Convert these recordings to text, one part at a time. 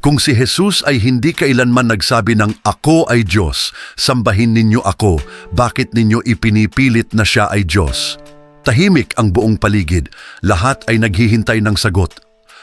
Kung si Jesus ay hindi kailanman nagsabi ng ako ay Diyos, sambahin ninyo ako, bakit ninyo ipinipilit na siya ay Diyos? Tahimik ang buong paligid, lahat ay naghihintay ng sagot.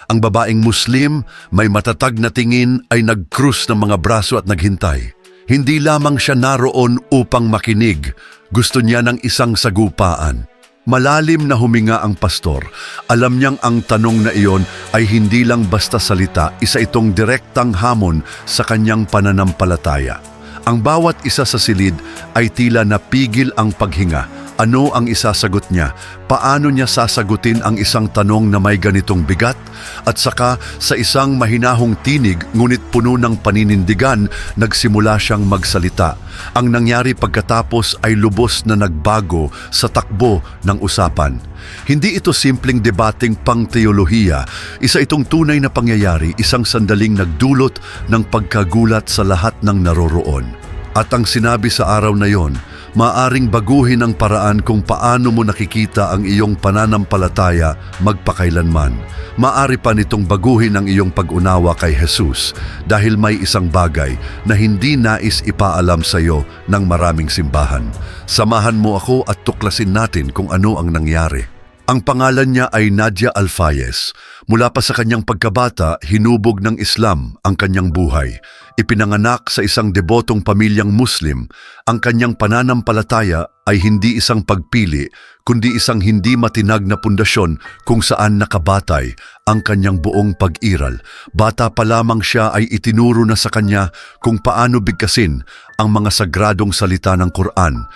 Ang babaeng Muslim, may matatag na tingin ay nagkrus ng mga braso at naghintay. Hindi lamang siya naroon upang makinig, gusto niya ng isang sagupaan. Malalim na huminga ang pastor. Alam niyang ang tanong na iyon ay hindi lang basta salita, isa itong direktang hamon sa kanyang pananampalataya. Ang bawat isa sa silid ay tila napigil ang paghinga. Ano ang isasagot niya? Paano niya sasagutin ang isang tanong na may ganitong bigat? At saka sa isang mahinahong tinig ngunit puno ng paninindigan, nagsimula siyang magsalita. Ang nangyari pagkatapos ay lubos na nagbago sa takbo ng usapan. Hindi ito simpleng debating pang-teolohiya, isa itong tunay na pangyayari, isang sandaling nagdulot ng pagkagulat sa lahat ng naroroon. At ang sinabi sa araw na yon, maaring baguhin ang paraan kung paano mo nakikita ang iyong pananampalataya magpakailanman. Maari pa nitong baguhin ang iyong pag-unawa kay Jesus dahil may isang bagay na hindi nais ipaalam sa iyo ng maraming simbahan. Samahan mo ako at tuklasin natin kung ano ang nangyari. Ang pangalan niya ay Nadia Alfayez. Mula pa sa kanyang pagkabata, hinubog ng Islam ang kanyang buhay. Ipinanganak sa isang debotong pamilyang Muslim, ang kanyang pananampalataya ay hindi isang pagpili, kundi isang hindi matinag na pundasyon kung saan nakabatay ang kanyang buong pag-iral. Bata pa lamang siya ay itinuro na sa kanya kung paano bigkasin ang mga sagradong salita ng Quran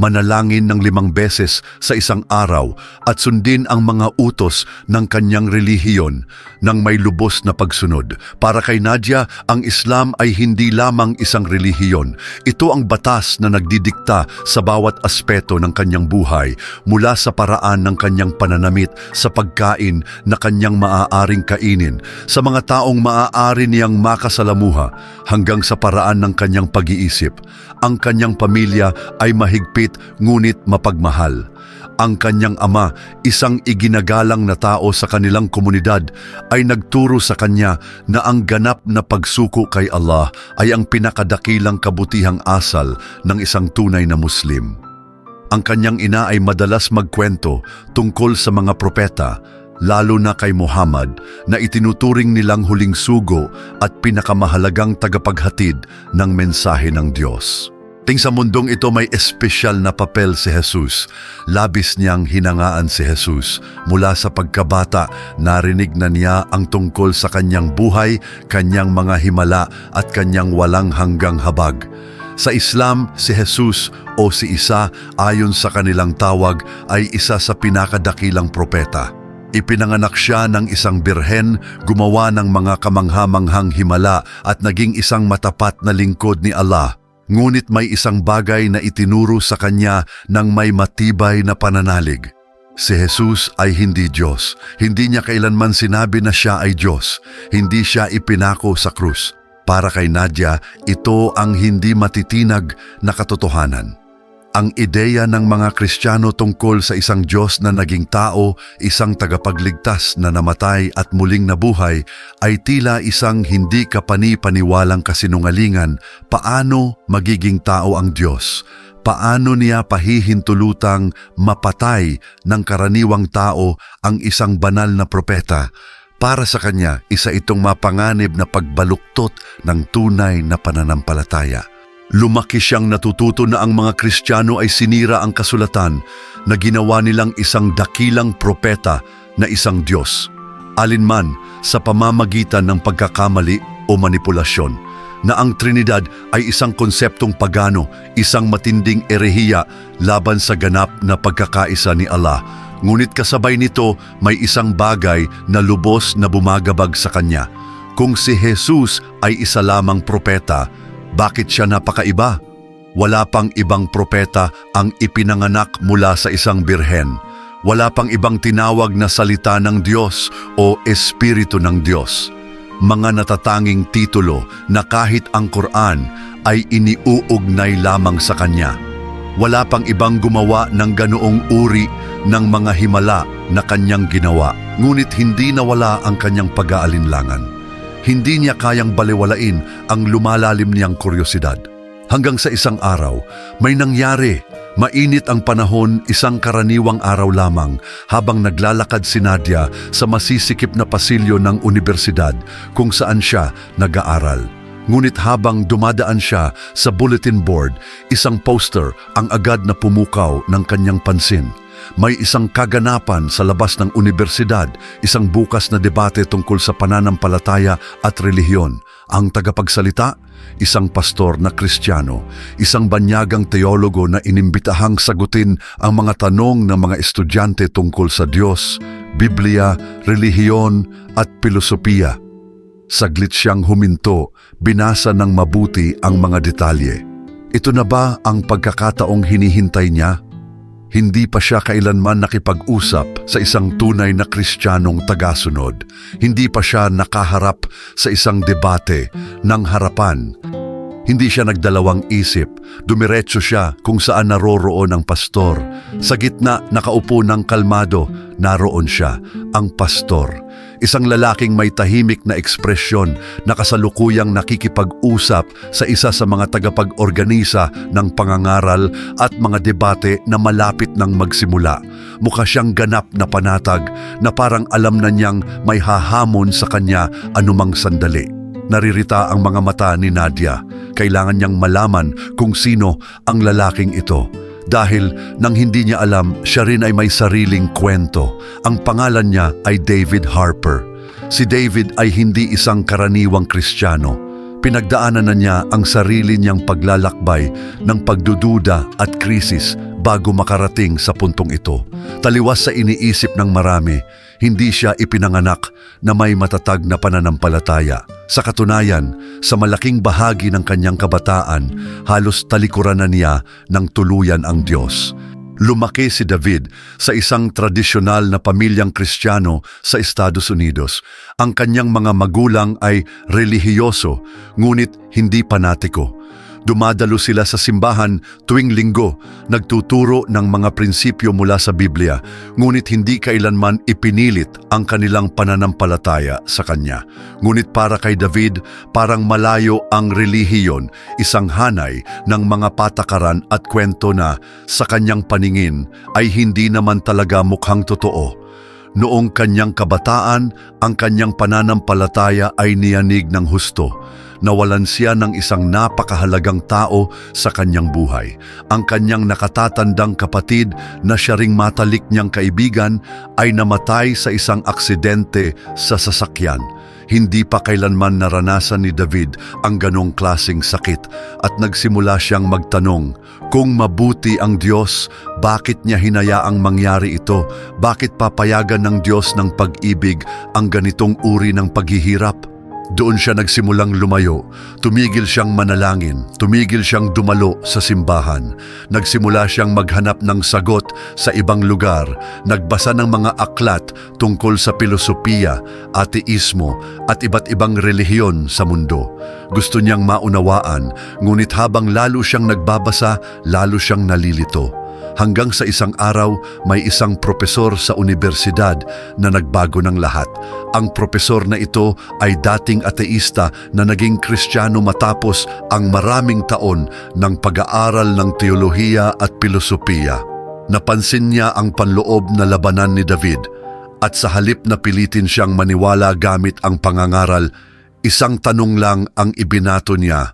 manalangin ng limang beses sa isang araw at sundin ang mga utos ng kanyang relihiyon ng may lubos na pagsunod. Para kay Nadia, ang Islam ay hindi lamang isang relihiyon. Ito ang batas na nagdidikta sa bawat aspeto ng kanyang buhay mula sa paraan ng kanyang pananamit sa pagkain na kanyang maaaring kainin, sa mga taong maaari niyang makasalamuha hanggang sa paraan ng kanyang pag-iisip. Ang kanyang pamilya ay mahigpit ngunit mapagmahal. Ang kanyang ama, isang iginagalang na tao sa kanilang komunidad, ay nagturo sa kanya na ang ganap na pagsuko kay Allah ay ang pinakadakilang kabutihang asal ng isang tunay na Muslim. Ang kanyang ina ay madalas magkwento tungkol sa mga propeta, lalo na kay Muhammad na itinuturing nilang huling sugo at pinakamahalagang tagapaghatid ng mensahe ng Diyos. Ting sa mundong ito may espesyal na papel si Jesus. Labis niyang hinangaan si Jesus. Mula sa pagkabata, narinig na niya ang tungkol sa kanyang buhay, kanyang mga himala at kanyang walang hanggang habag. Sa Islam, si Jesus o si Isa ayon sa kanilang tawag ay isa sa pinakadakilang propeta. Ipinanganak siya ng isang birhen, gumawa ng mga kamanghamanghang himala at naging isang matapat na lingkod ni Allah. Ngunit may isang bagay na itinuro sa kanya ng may matibay na pananalig. Si Jesus ay hindi Diyos. Hindi niya kailanman sinabi na siya ay Diyos. Hindi siya ipinako sa krus. Para kay Nadia, ito ang hindi matitinag na katotohanan. Ang ideya ng mga Kristiyano tungkol sa isang Diyos na naging tao, isang tagapagligtas na namatay at muling nabuhay ay tila isang hindi kapani-paniwalang kasinungalingan paano magiging tao ang Diyos. Paano niya pahihintulutang mapatay ng karaniwang tao ang isang banal na propeta? Para sa kanya, isa itong mapanganib na pagbaluktot ng tunay na pananampalataya. Lumaki siyang natututo na ang mga Kristiyano ay sinira ang kasulatan na ginawa nilang isang dakilang propeta na isang Diyos. Alinman sa pamamagitan ng pagkakamali o manipulasyon na ang Trinidad ay isang konseptong pagano, isang matinding erehiya laban sa ganap na pagkakaisa ni Allah. Ngunit kasabay nito may isang bagay na lubos na bumagabag sa kanya. Kung si Jesus ay isa lamang propeta, bakit siya napakaiba? Wala pang ibang propeta ang ipinanganak mula sa isang birhen. Wala pang ibang tinawag na salita ng Diyos o Espiritu ng Diyos. Mga natatanging titulo na kahit ang Quran ay iniuugnay lamang sa Kanya. Wala pang ibang gumawa ng ganoong uri ng mga himala na Kanyang ginawa, ngunit hindi nawala ang Kanyang pag-aalinlangan. Hindi niya kayang baliwalain ang lumalalim niyang kuryosidad. Hanggang sa isang araw, may nangyari. Mainit ang panahon, isang karaniwang araw lamang habang naglalakad si Nadia sa masisikip na pasilyo ng universidad kung saan siya nag-aaral. Ngunit habang dumadaan siya sa bulletin board, isang poster ang agad na pumukaw ng kanyang pansin. May isang kaganapan sa labas ng universidad, isang bukas na debate tungkol sa pananampalataya at relihiyon. Ang tagapagsalita, isang pastor na kristyano, isang banyagang teologo na inimbitahang sagutin ang mga tanong ng mga estudyante tungkol sa Diyos, Biblia, relihiyon at pilosopiya. Saglit siyang huminto, binasa ng mabuti ang mga detalye. Ito na ba ang pagkakataong hinihintay niya? Hindi pa siya kailanman nakipag-usap sa isang tunay na kristyanong tagasunod. Hindi pa siya nakaharap sa isang debate ng harapan. Hindi siya nagdalawang isip, dumiretso siya kung saan naroroon ang pastor. Sa gitna, nakaupo ng kalmado, naroon siya, ang pastor. Isang lalaking may tahimik na ekspresyon na kasalukuyang nakikipag-usap sa isa sa mga tagapag-organisa ng pangangaral at mga debate na malapit nang magsimula. Mukha siyang ganap na panatag na parang alam na niyang may hahamon sa kanya anumang sandali. Naririta ang mga mata ni Nadia. Kailangan niyang malaman kung sino ang lalaking ito. Dahil nang hindi niya alam, siya rin ay may sariling kwento. Ang pangalan niya ay David Harper. Si David ay hindi isang karaniwang kristyano. Pinagdaanan na niya ang sarili niyang paglalakbay ng pagdududa at krisis bago makarating sa puntong ito. Taliwas sa iniisip ng marami, hindi siya ipinanganak na may matatag na pananampalataya. Sa katunayan, sa malaking bahagi ng kanyang kabataan, halos talikuran na niya ng tuluyan ang Diyos. Lumaki si David sa isang tradisyonal na pamilyang kristyano sa Estados Unidos. Ang kanyang mga magulang ay relihiyoso, ngunit hindi panatiko. Dumadalo sila sa simbahan tuwing linggo, nagtuturo ng mga prinsipyo mula sa Biblia, ngunit hindi kailanman ipinilit ang kanilang pananampalataya sa Kanya. Ngunit para kay David, parang malayo ang relihiyon, isang hanay ng mga patakaran at kwento na sa kanyang paningin ay hindi naman talaga mukhang totoo. Noong kanyang kabataan, ang kanyang pananampalataya ay niyanig ng husto. Nawalan siya ng isang napakahalagang tao sa kanyang buhay. Ang kanyang nakatatandang kapatid na siya ring matalik niyang kaibigan ay namatay sa isang aksidente sa sasakyan. Hindi pa kailanman naranasan ni David ang ganong klasing sakit at nagsimula siyang magtanong, kung mabuti ang Diyos, bakit niya hinayaang mangyari ito? Bakit papayagan ng Diyos ng pag-ibig ang ganitong uri ng paghihirap? Doon siya nagsimulang lumayo. Tumigil siyang manalangin. Tumigil siyang dumalo sa simbahan. Nagsimula siyang maghanap ng sagot sa ibang lugar. Nagbasa ng mga aklat tungkol sa pilosopiya, ateismo at iba't ibang relihiyon sa mundo. Gusto niyang maunawaan, ngunit habang lalo siyang nagbabasa, lalo siyang nalilito. Hanggang sa isang araw, may isang propesor sa universidad na nagbago ng lahat. Ang propesor na ito ay dating ateista na naging kristyano matapos ang maraming taon ng pag-aaral ng teolohiya at pilosopiya. Napansin niya ang panloob na labanan ni David at sa halip na pilitin siyang maniwala gamit ang pangangaral, isang tanong lang ang ibinato niya.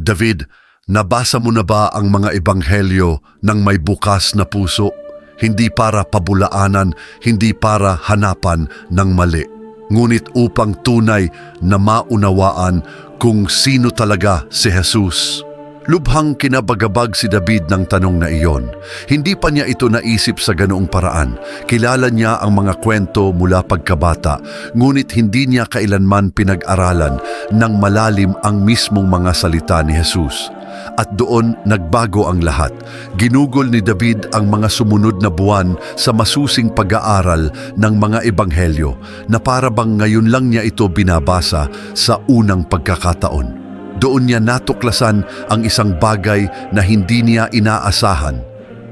David, Nabasa mo na ba ang mga ebanghelyo ng may bukas na puso? Hindi para pabulaanan, hindi para hanapan ng mali. Ngunit upang tunay na maunawaan kung sino talaga si Jesus. Lubhang kinabagabag si David ng tanong na iyon. Hindi pa niya ito naisip sa ganoong paraan. Kilala niya ang mga kwento mula pagkabata, ngunit hindi niya kailanman pinag-aralan ng malalim ang mismong mga salita ni Jesus. At doon nagbago ang lahat. Ginugol ni David ang mga sumunod na buwan sa masusing pag-aaral ng mga ebanghelyo na para bang ngayon lang niya ito binabasa sa unang pagkakataon. Doon niya natuklasan ang isang bagay na hindi niya inaasahan.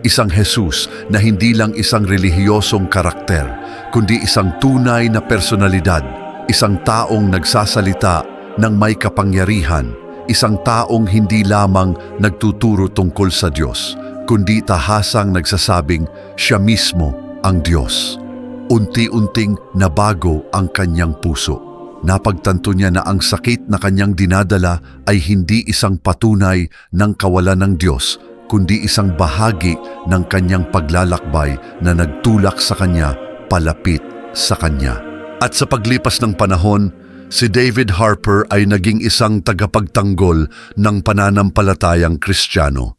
Isang Jesus na hindi lang isang relihiyosong karakter, kundi isang tunay na personalidad. isang taong nagsasalita ng may kapangyarihan, isang taong hindi lamang nagtuturo tungkol sa Diyos, kundi tahasang nagsasabing siya mismo ang Diyos. Unti-unting nabago ang kanyang puso. Napagtanto niya na ang sakit na kanyang dinadala ay hindi isang patunay ng kawalan ng Diyos, kundi isang bahagi ng kanyang paglalakbay na nagtulak sa kanya palapit sa kanya. At sa paglipas ng panahon, si David Harper ay naging isang tagapagtanggol ng pananampalatayang Kristiyano.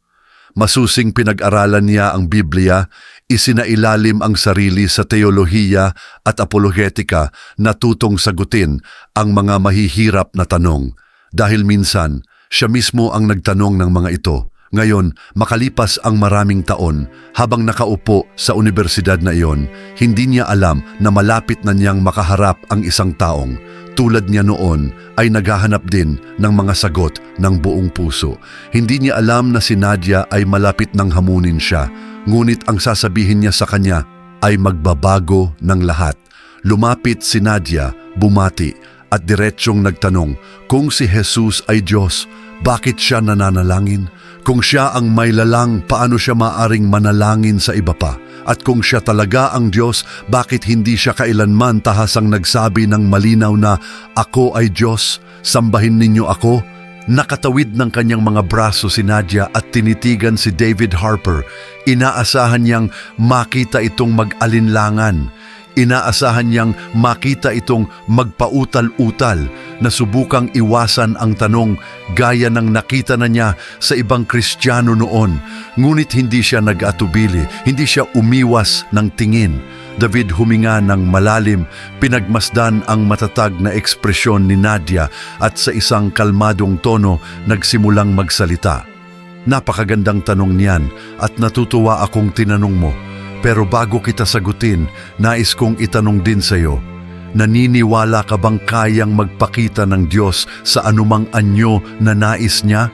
Masusing pinag-aralan niya ang Biblia, isinailalim ang sarili sa teolohiya at apologetika na tutong sagutin ang mga mahihirap na tanong. Dahil minsan, siya mismo ang nagtanong ng mga ito. Ngayon, makalipas ang maraming taon, habang nakaupo sa universidad na iyon, hindi niya alam na malapit na niyang makaharap ang isang taong tulad niya noon ay naghahanap din ng mga sagot ng buong puso. Hindi niya alam na si Nadia ay malapit nang hamunin siya, ngunit ang sasabihin niya sa kanya ay magbabago ng lahat. Lumapit si Nadia, bumati at diretsyong nagtanong kung si Jesus ay Diyos, bakit siya nananalangin? Kung siya ang may lalang, paano siya maaring manalangin sa iba pa? At kung siya talaga ang Diyos, bakit hindi siya kailanman tahasang nagsabi ng malinaw na, Ako ay Diyos, sambahin ninyo ako? Nakatawid ng kanyang mga braso si Nadia at tinitigan si David Harper. Inaasahan niyang makita itong mag-alinlangan. Inaasahan niyang makita itong magpautal-utal na subukang iwasan ang tanong gaya ng nakita na niya sa ibang Kristiyano noon. Ngunit hindi siya nag-atubili, hindi siya umiwas ng tingin. David huminga ng malalim, pinagmasdan ang matatag na ekspresyon ni Nadia at sa isang kalmadong tono nagsimulang magsalita. Napakagandang tanong niyan at natutuwa akong tinanong mo. Pero bago kita sagutin, nais kong itanong din sa iyo, naniniwala ka bang kayang magpakita ng Diyos sa anumang anyo na nais niya?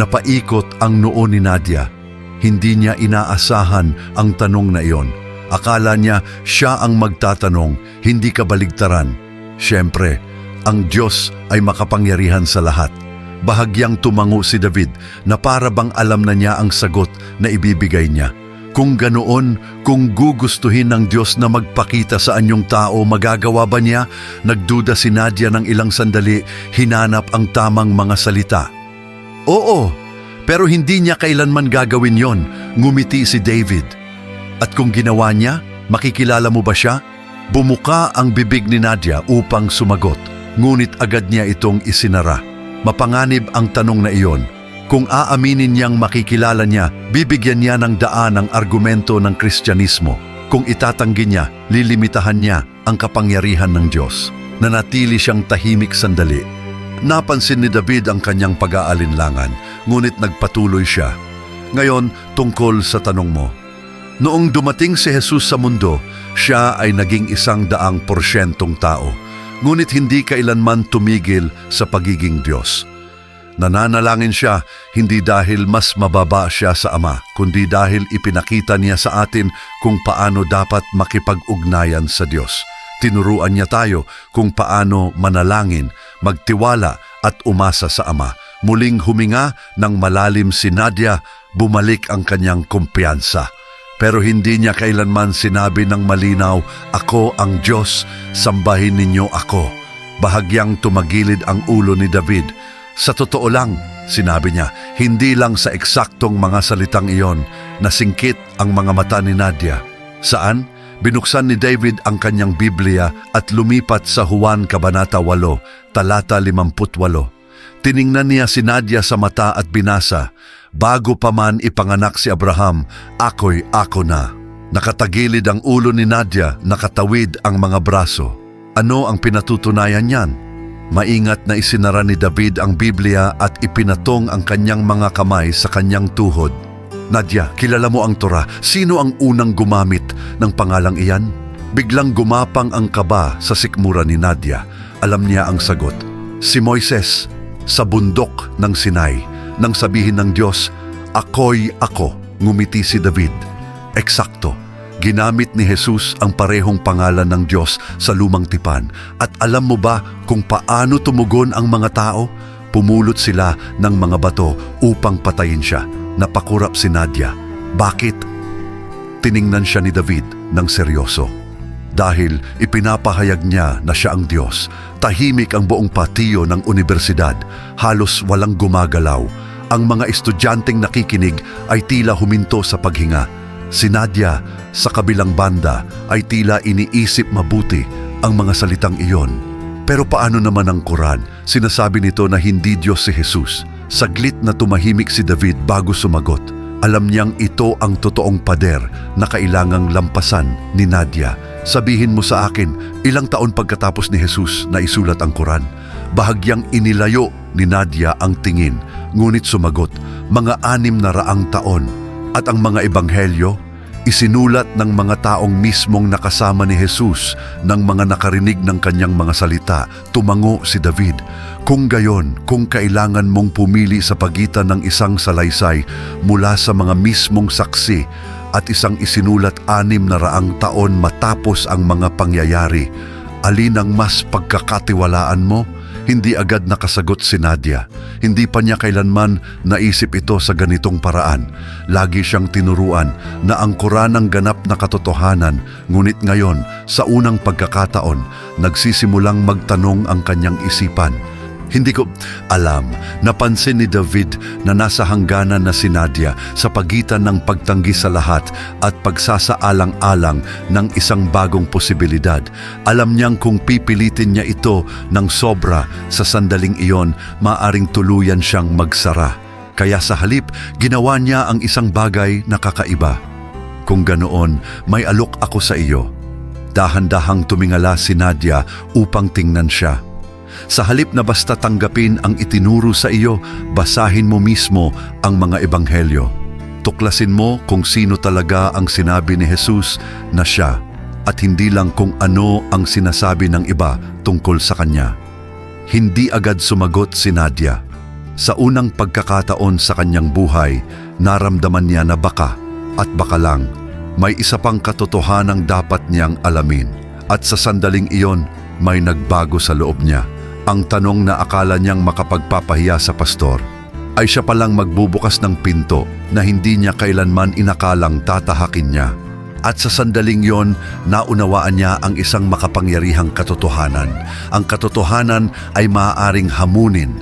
Napaikot ang noo ni Nadia. Hindi niya inaasahan ang tanong na iyon. Akala niya siya ang magtatanong, hindi kabaligtaran. Siyempre, ang Diyos ay makapangyarihan sa lahat. Bahagyang tumango si David na para bang alam na niya ang sagot na ibibigay niya. Kung ganoon, kung gugustuhin ng Diyos na magpakita sa anyong tao, magagawa ba niya? Nagduda si Nadia ng ilang sandali, hinanap ang tamang mga salita. Oo, pero hindi niya kailanman gagawin yon, ngumiti si David. At kung ginawa niya, makikilala mo ba siya? Bumuka ang bibig ni Nadia upang sumagot, ngunit agad niya itong isinara. Mapanganib ang tanong na iyon, kung aaminin niyang makikilala niya, bibigyan niya ng daan ang argumento ng Kristyanismo. Kung itatanggi niya, lilimitahan niya ang kapangyarihan ng Diyos. Nanatili siyang tahimik sandali. Napansin ni David ang kanyang pag-aalinlangan, ngunit nagpatuloy siya. Ngayon, tungkol sa tanong mo. Noong dumating si Jesus sa mundo, siya ay naging isang daang porsyentong tao, ngunit hindi kailanman tumigil sa pagiging Diyos. Nananalangin siya hindi dahil mas mababa siya sa Ama, kundi dahil ipinakita niya sa atin kung paano dapat makipag-ugnayan sa Diyos. Tinuruan niya tayo kung paano manalangin, magtiwala at umasa sa Ama. Muling huminga ng malalim si Nadia, bumalik ang kanyang kumpiyansa. Pero hindi niya kailanman sinabi ng malinaw, Ako ang Diyos, sambahin ninyo ako. Bahagyang tumagilid ang ulo ni David. Sa totoo lang, sinabi niya, hindi lang sa eksaktong mga salitang iyon nasingkit ang mga mata ni Nadia. Saan? Binuksan ni David ang kanyang Biblia at lumipat sa Juan Kabanata 8, talata 58. Tiningnan niya si Nadia sa mata at binasa, Bago pa man ipanganak si Abraham, ako'y ako na. Nakatagilid ang ulo ni Nadia, nakatawid ang mga braso. Ano ang pinatutunayan niyan? Maingat na isinara ni David ang Biblia at ipinatong ang kanyang mga kamay sa kanyang tuhod. Nadia, kilala mo ang Torah. Sino ang unang gumamit ng pangalang iyan? Biglang gumapang ang kaba sa sikmura ni Nadia. Alam niya ang sagot. Si Moises, sa bundok ng Sinai, nang sabihin ng Diyos, Ako'y ako, ngumiti si David. Eksakto. Ginamit ni Jesus ang parehong pangalan ng Diyos sa lumang tipan. At alam mo ba kung paano tumugon ang mga tao? Pumulot sila ng mga bato upang patayin siya. Napakurap si Nadia. Bakit? Tiningnan siya ni David ng seryoso. Dahil ipinapahayag niya na siya ang Diyos, tahimik ang buong patiyo ng universidad, halos walang gumagalaw. Ang mga estudyanteng nakikinig ay tila huminto sa paghinga. Si Nadia, sa kabilang banda, ay tila iniisip mabuti ang mga salitang iyon. Pero paano naman ang Quran? Sinasabi nito na hindi Diyos si Jesus. Saglit na tumahimik si David bago sumagot. Alam niyang ito ang totoong pader na kailangang lampasan ni Nadia. Sabihin mo sa akin, ilang taon pagkatapos ni Jesus na isulat ang Quran, bahagyang inilayo ni Nadia ang tingin, ngunit sumagot, mga anim na raang taon. At ang mga ebanghelyo, isinulat ng mga taong mismong nakasama ni Jesus ng mga nakarinig ng kanyang mga salita, tumango si David. Kung gayon, kung kailangan mong pumili sa pagitan ng isang salaysay mula sa mga mismong saksi at isang isinulat anim na raang taon matapos ang mga pangyayari, alin ang mas pagkakatiwalaan mo? Hindi agad nakasagot si Nadia. Hindi pa niya kailanman naisip ito sa ganitong paraan. Lagi siyang tinuruan na ang Quran ang ganap na katotohanan, ngunit ngayon, sa unang pagkakataon, nagsisimulang magtanong ang kanyang isipan. Hindi ko alam, napansin ni David na nasa hangganan na si Nadia sa pagitan ng pagtanggi sa lahat at pagsasaalang-alang ng isang bagong posibilidad. Alam niyang kung pipilitin niya ito ng sobra sa sandaling iyon, maaring tuluyan siyang magsara. Kaya sa halip, ginawa niya ang isang bagay na kakaiba. Kung ganoon, may alok ako sa iyo. Dahan-dahang tumingala si Nadia upang tingnan siya. Sa halip na basta tanggapin ang itinuro sa iyo, basahin mo mismo ang mga ebanghelyo. Tuklasin mo kung sino talaga ang sinabi ni Jesus na siya at hindi lang kung ano ang sinasabi ng iba tungkol sa kanya. Hindi agad sumagot si Nadia. Sa unang pagkakataon sa kanyang buhay, naramdaman niya na baka at baka lang may isa pang katotohanang dapat niyang alamin. At sa sandaling iyon, may nagbago sa loob niya. Ang tanong na akala niyang makapagpapahiya sa pastor ay siya palang magbubukas ng pinto na hindi niya kailanman inakalang tatahakin niya. At sa sandaling yon, naunawaan niya ang isang makapangyarihang katotohanan. Ang katotohanan ay maaaring hamunin,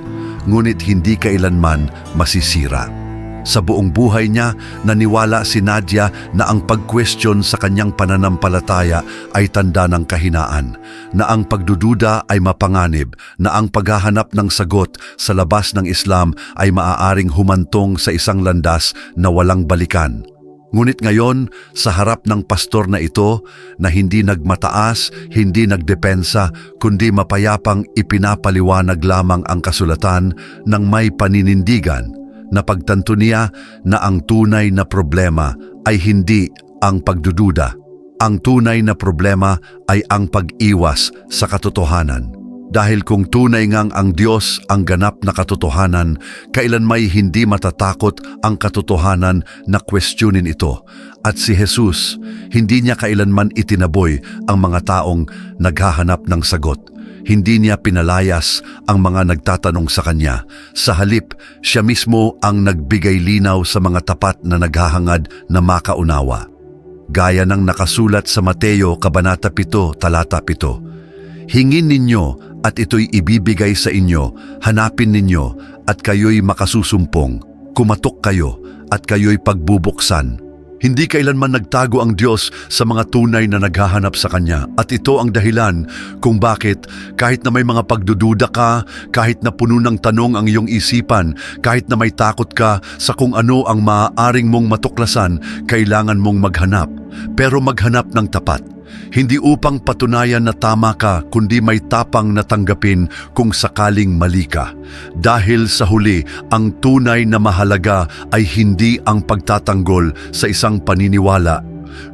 ngunit hindi kailanman masisira. Sa buong buhay niya, naniwala si Nadia na ang pag-question sa kanyang pananampalataya ay tanda ng kahinaan, na ang pagdududa ay mapanganib, na ang paghahanap ng sagot sa labas ng Islam ay maaaring humantong sa isang landas na walang balikan. Ngunit ngayon, sa harap ng pastor na ito, na hindi nagmataas, hindi nagdepensa, kundi mapayapang ipinapaliwanag lamang ang kasulatan ng may paninindigan, napagtanto niya na ang tunay na problema ay hindi ang pagdududa. Ang tunay na problema ay ang pag-iwas sa katotohanan. Dahil kung tunay ngang ang Diyos ang ganap na katotohanan, kailan may hindi matatakot ang katotohanan na questionin ito. At si Jesus, hindi niya kailanman itinaboy ang mga taong naghahanap ng sagot. Hindi niya pinalayas ang mga nagtatanong sa kanya. Sa halip, siya mismo ang nagbigay linaw sa mga tapat na naghahangad na makaunawa. Gaya ng nakasulat sa Mateo Kabanata 7, Talata 7. Hingin ninyo at ito'y ibibigay sa inyo, hanapin ninyo at kayo'y makasusumpong, kumatok kayo at kayo'y pagbubuksan. Hindi kailanman nagtago ang Diyos sa mga tunay na naghahanap sa Kanya at ito ang dahilan kung bakit kahit na may mga pagdududa ka, kahit na puno ng tanong ang iyong isipan, kahit na may takot ka sa kung ano ang maaaring mong matuklasan, kailangan mong maghanap. Pero maghanap ng tapat. Hindi upang patunayan na tama ka, kundi may tapang na tanggapin kung sakaling mali ka. Dahil sa huli, ang tunay na mahalaga ay hindi ang pagtatanggol sa isang paniniwala,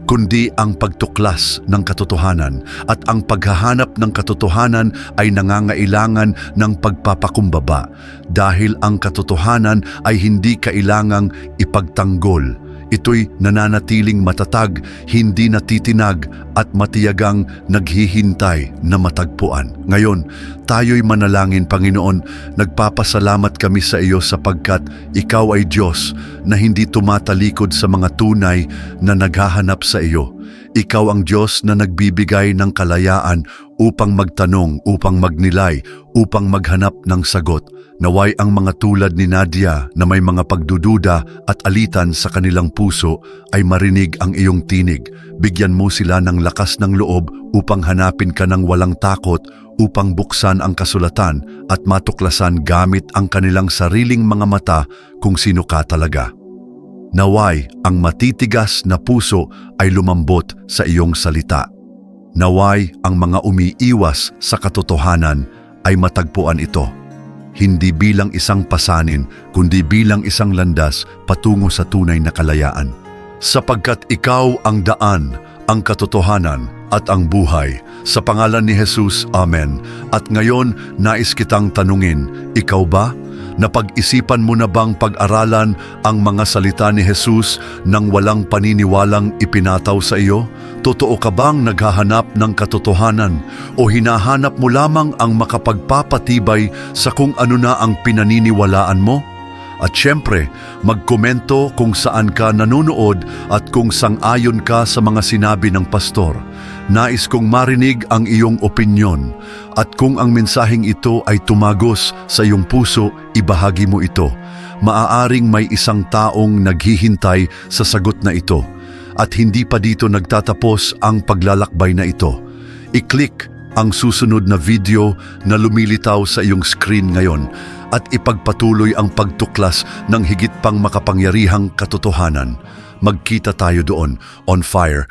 kundi ang pagtuklas ng katotohanan at ang paghahanap ng katotohanan ay nangangailangan ng pagpapakumbaba dahil ang katotohanan ay hindi kailangang ipagtanggol ito'y nananatiling matatag, hindi natitinag at matiyagang naghihintay na matagpuan. Ngayon, tayo'y manalangin Panginoon, nagpapasalamat kami sa iyo sapagkat ikaw ay Diyos na hindi tumatalikod sa mga tunay na naghahanap sa iyo. Ikaw ang Diyos na nagbibigay ng kalayaan upang magtanong, upang magnilay, upang maghanap ng sagot. Naway ang mga tulad ni Nadia na may mga pagdududa at alitan sa kanilang puso ay marinig ang iyong tinig. Bigyan mo sila ng lakas ng loob upang hanapin ka ng walang takot, upang buksan ang kasulatan at matuklasan gamit ang kanilang sariling mga mata kung sino ka talaga. Naway ang matitigas na puso ay lumambot sa iyong salita. Naway ang mga umiiwas sa katotohanan ay matagpuan ito. Hindi bilang isang pasanin, kundi bilang isang landas patungo sa tunay na kalayaan. Sapagkat ikaw ang daan, ang katotohanan at ang buhay. Sa pangalan ni Jesus, Amen. At ngayon, nais kitang tanungin, ikaw ba? Napag-isipan mo na bang pag-aralan ang mga salita ni Jesus nang walang paniniwalang ipinataw sa iyo? Totoo ka bang naghahanap ng katotohanan o hinahanap mo lamang ang makapagpapatibay sa kung ano na ang pinaniniwalaan mo? At syempre, magkomento kung saan ka nanonood at kung sang-ayon ka sa mga sinabi ng pastor. Nais kong marinig ang iyong opinyon at kung ang mensaheng ito ay tumagos sa iyong puso, ibahagi mo ito. Maaaring may isang taong naghihintay sa sagot na ito at hindi pa dito nagtatapos ang paglalakbay na ito. I-click ang susunod na video na lumilitaw sa iyong screen ngayon at ipagpatuloy ang pagtuklas ng higit pang makapangyarihang katotohanan. Magkita tayo doon on fire